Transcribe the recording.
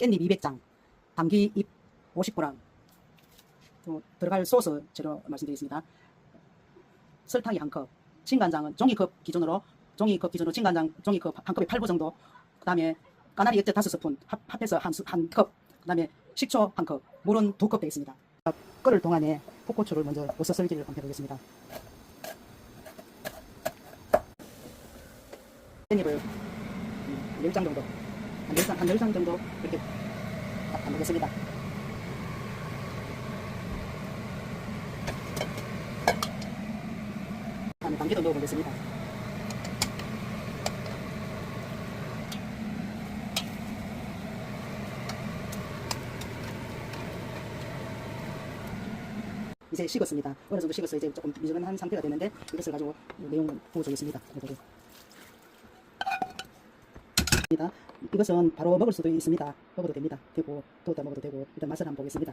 깻잎 200장, 당귀 잎 50g, 또 들어갈 소스 재료 말씀드리겠습니다. 설탕이 한 컵, 진간장은 종이컵 기준으로 종이컵 기준으로 진간장 종이컵 한 컵에 8부 정도, 그 다음에 까나리 액젓 5스푼 합, 합해서 한, 컵, 그 다음에 식초 한 컵, 물은 두 컵 되어 있습니다. 끓을 동안에 풋고추를 먼저 버섯 썰기를 한번 해보겠습니다. 깻잎을 음, 10장 정도, 한 10장, 한 10장 정도 이렇게 딱 담그겠습니다. 다음에 당기도 넣어보겠습니다. 이제 식었습니다. 어느 정도 식어서 이제 조금 미지근한 상태가 됐는데 이것을 가지고 내용을 부어주겠습니다. 이거를. 이것은 바로 먹을 수도 있습니다. 먹어도 됩니다. 되고 또 먹어도 되고 일단 맛을 한번 보겠습니다.